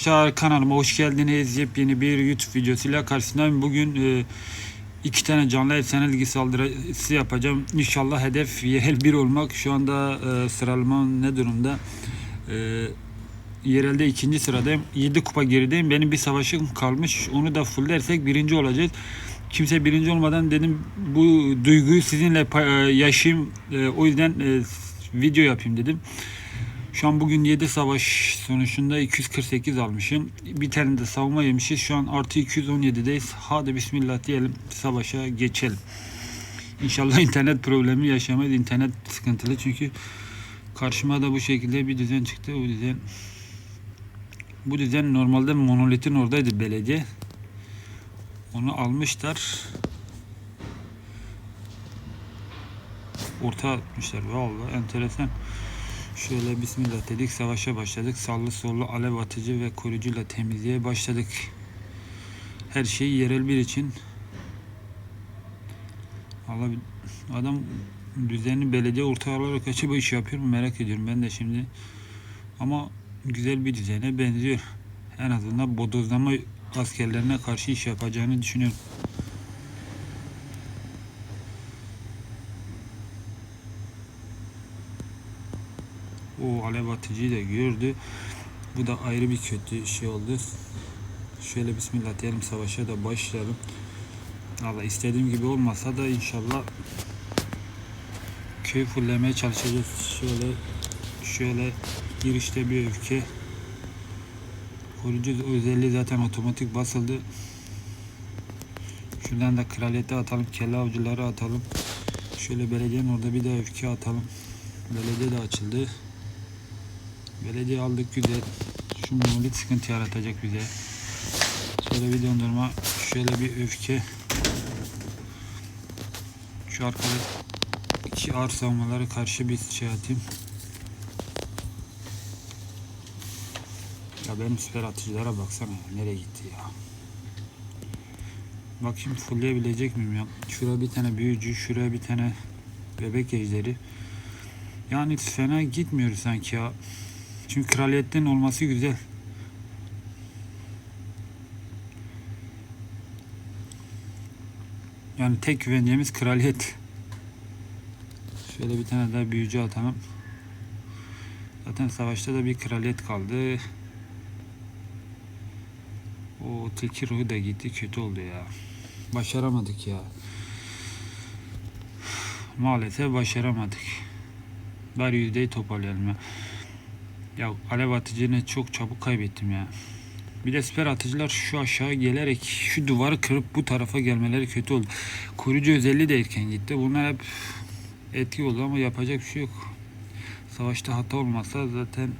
Arkadaşlar kanalıma hoş geldiniz. Yepyeni bir YouTube videosuyla karşınızdayım. Bugün e, iki tane canlı efsane ligi saldırısı yapacağım. İnşallah hedef yerel bir olmak. Şu anda e, sıralama ne durumda? E, yerelde ikinci sıradayım. 7 kupa gerideyim. Benim bir savaşım kalmış. Onu da fulllersek birinci olacağız. Kimse birinci olmadan dedim bu duyguyu sizinle e, yaşayayım. E, o yüzden e, video yapayım dedim. Şu an bugün 7 savaş sonucunda 248 almışım. Bir tane de savunma yemişiz. Şu an artı 217'deyiz. Hadi bismillah diyelim savaşa geçelim. İnşallah internet problemi yaşamayız. İnternet sıkıntılı çünkü karşıma da bu şekilde bir düzen çıktı. Bu düzen bu düzen normalde monolitin oradaydı belediye. Onu almışlar. Orta atmışlar. Vallahi enteresan. Şöyle bismillah dedik savaşa başladık. Sallı sollu alev atıcı ve koruyucuyla temizliğe başladık. Her şey yerel bir için. Allah adam düzenli belediye orta olarak bu iş yapıyor mu merak ediyorum ben de şimdi. Ama güzel bir düzene benziyor. En azından bodozlama askerlerine karşı iş yapacağını düşünüyorum. O alev atıcıyı da gördü. Bu da ayrı bir kötü şey oldu. Şöyle bismillah diyelim savaşa da başlayalım. Allah istediğim gibi olmasa da inşallah köy fullemeye çalışacağız. Şöyle şöyle girişte bir öfke. Koruyucu özelliği zaten otomatik basıldı. Şuradan da kraliyete atalım. Kelle avcıları atalım. Şöyle belediyenin orada bir de öfke atalım. Belediye de açıldı. Belediye aldık güzel. Şu monolit sıkıntı yaratacak bize. Şöyle bir dondurma. Şöyle bir öfke. Şu arkada iki ağır savunmaları karşı bir şey atayım. Ya benim süper atıcılara baksana ya. Nereye gitti ya. Bak şimdi fullleyebilecek miyim ya? Şuraya bir tane büyücü, şuraya bir tane bebek ejderi. Yani fena gitmiyor sanki ya. Çünkü kraliyetten olması güzel. Yani tek güvencemiz kraliyet. Şöyle bir tane daha büyücü atalım. Zaten savaşta da bir kraliyet kaldı. O tilki ruhu da gitti. Kötü oldu ya. Başaramadık ya. Maalesef başaramadık. Bari yüzdeyi toparlayalım ya. Ya alev atıcını çok çabuk kaybettim ya. Bir de siper atıcılar şu aşağı gelerek şu duvarı kırıp bu tarafa gelmeleri kötü oldu. Koruyucu özelliği de erken gitti. Bunlar hep etki oldu ama yapacak bir şey yok. Savaşta hata olmazsa zaten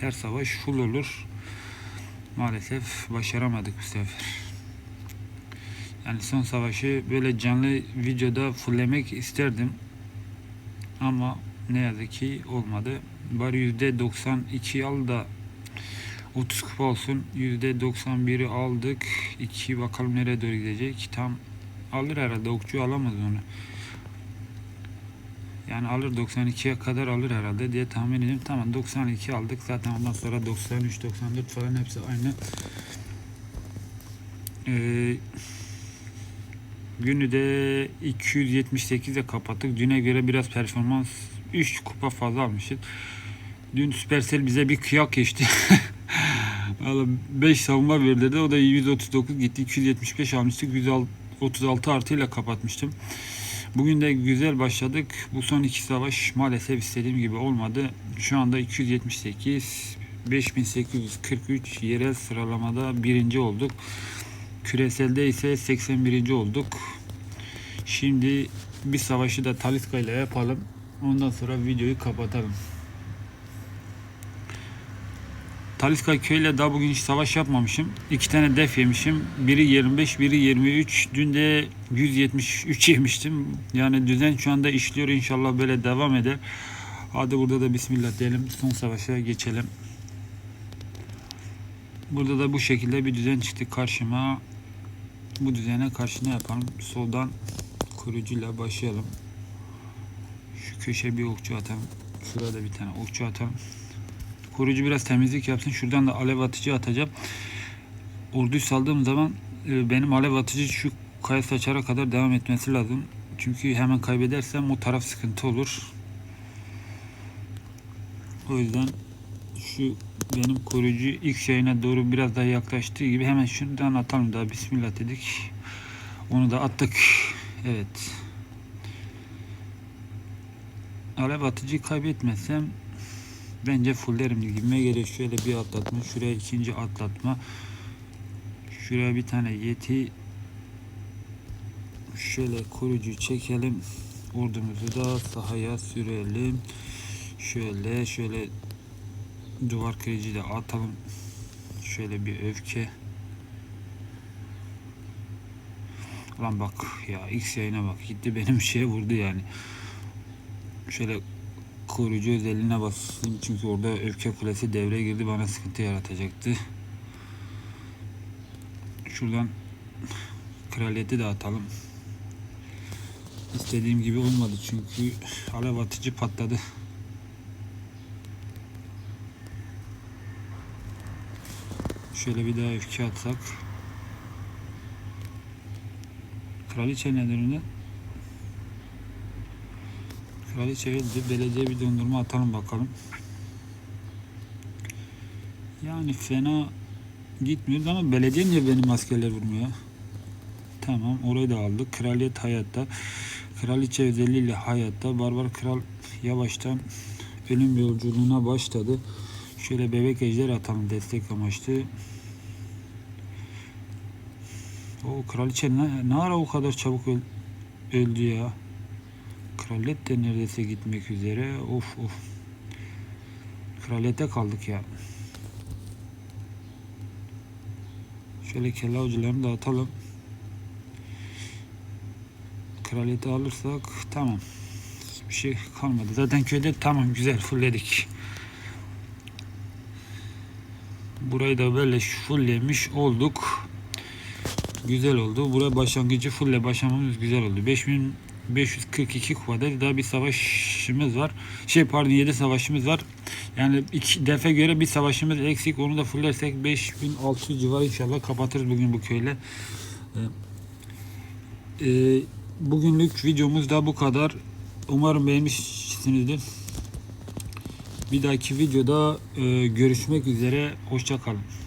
her savaş full olur. Maalesef başaramadık bu sefer. Yani son savaşı böyle canlı videoda fulllemek isterdim. Ama ne yazık ki olmadı. Bari yüzde 92 al da 30 kupa olsun. Yüzde 91'i aldık. 2 bakalım nereye doğru gidecek. Tam alır herhalde. Okçu alamaz onu. Yani alır 92'ye kadar alır herhalde diye tahmin ediyorum. Tamam 92 aldık. Zaten ondan sonra 93, 94 falan hepsi aynı. Ee, günü de 278'e kapattık. Düne göre biraz performans 3 kupa fazla almışız. Dün Supercell bize bir kıyak geçti. Valla 5 savunma verildi. O da 139 gitti. 275 almıştık. 136 artıyla kapatmıştım. Bugün de güzel başladık. Bu son iki savaş maalesef istediğim gibi olmadı. Şu anda 278 5843 yerel sıralamada birinci olduk. Küreselde ise 81. olduk. Şimdi bir savaşı da Taliska ile yapalım. Ondan sonra videoyu kapatalım. Taliska köyle daha bugün hiç savaş yapmamışım. İki tane def yemişim. Biri 25, biri 23. Dün de 173 yemiştim. Yani düzen şu anda işliyor. İnşallah böyle devam eder. Hadi burada da Bismillah diyelim. Son savaşa geçelim. Burada da bu şekilde bir düzen çıktı karşıma. Bu düzene karşı ne yapalım? Soldan kurucuyla başlayalım. Şu köşe bir okçu atalım. Şurada bir tane okçu atalım. Koruyucu biraz temizlik yapsın. Şuradan da alev atıcı atacağım. Orduyu saldığım zaman e, benim alev atıcı şu kaya saçara kadar devam etmesi lazım. Çünkü hemen kaybedersem o taraf sıkıntı olur. O yüzden şu benim koruyucu ilk şeyine doğru biraz daha yaklaştığı gibi hemen şuradan atalım daha bismillah dedik. Onu da attık. Evet. Alev atıcıyı kaybetmezsem bence fullerim gibime geliyor. Şöyle bir atlatma. Şuraya ikinci atlatma. Şuraya bir tane yeti şöyle koruyucu çekelim. Ordumuzu da sahaya sürelim. Şöyle şöyle duvar kırıcı da atalım. Şöyle bir öfke. Lan bak ya X yayına bak gitti benim şeye vurdu yani. Şöyle koruyucu özelliğine basayım çünkü orada öfke kulesi devreye girdi bana sıkıntı yaratacaktı. Şuradan kraliyeti de atalım. İstediğim gibi olmadı çünkü alev atıcı patladı. Şöyle bir daha öfke atsak. Kraliçe önünde? Kraliçe öldü. Belediye bir dondurma atalım bakalım. Yani fena gitmiyoruz ama belediye niye benim askerler vurmuyor? Tamam orayı da aldık. Kraliyet hayatta. Kraliçe özelliğiyle hayatta. Barbar kral yavaştan ölüm yolculuğuna başladı. Şöyle bebek ejder atalım destek amaçlı. O kraliçe ne, ne ara o kadar çabuk öl- öldü ya. Kraliyet de neredeyse gitmek üzere. Of of. Kraliyete kaldık ya. Şöyle kelle avcılarını da atalım. Kraliyeti alırsak tamam. Bir şey kalmadı. Zaten köyde tamam güzel fullledik. Burayı da böyle fulllemiş olduk. Güzel oldu. Buraya başlangıcı fulle başlamamız güzel oldu. 5542 kupada daha bir savaşımız var. Şey pardon 7 savaşımız var. Yani iki defa göre bir savaşımız eksik. Onu da fullersek 5600 civarı inşallah kapatırız bugün bu köyle. Ee, e, bugünlük videomuz da bu kadar. Umarım beğenmişsinizdir. Bir dahaki videoda e, görüşmek üzere. Hoşça kalın.